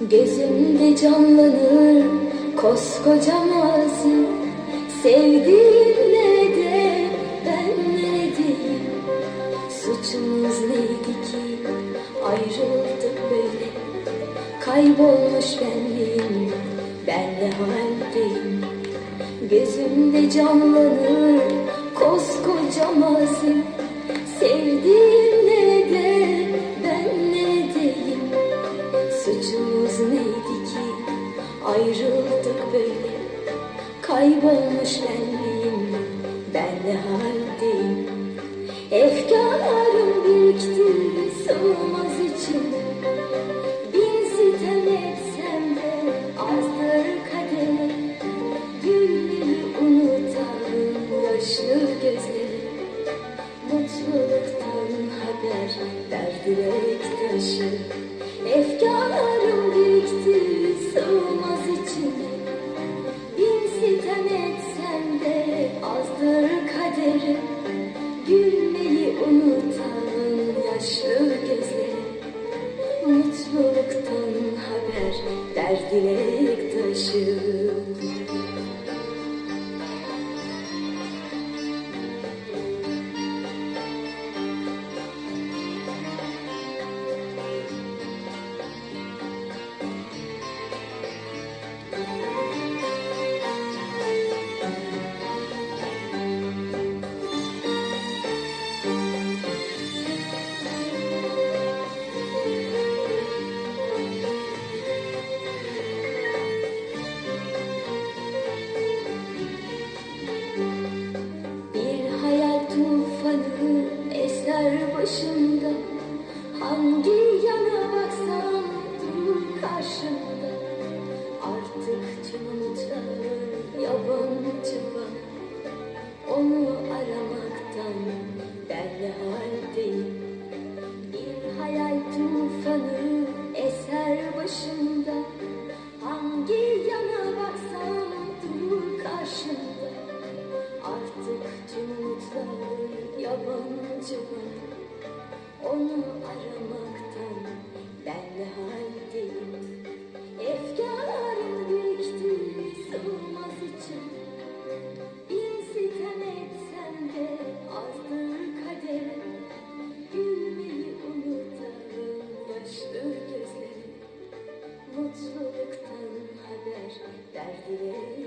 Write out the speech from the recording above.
Gözümde canlanır koskoca mazi Sevdiğimle de ben neredeyim Suçumuz neydi ki? Ayrıldık böyle. Kaybolmuş benliğim ben ne haldeyim? Gözümde canlanır koskoca mazi Sevdiğimle ayrıldık böyle. Kaybolmuş benliğim. Ben ne haldeyim. Efkarlarım birikti sığmaz içime Bin sitem etsem de azdır kadere Gülleri unutan yaşlı gözleri. Mutluluktan haber ver dilek taşı. Efkarlarım Hangi yana baksam durur karşımda. Artık tüm umutlar yabancı bana Onu aramaktan ne haldeyim Bir hayal tufanı eser başımda. Hangi yana baksam durur karşımda? Artık tüm umutlar yabancı I did.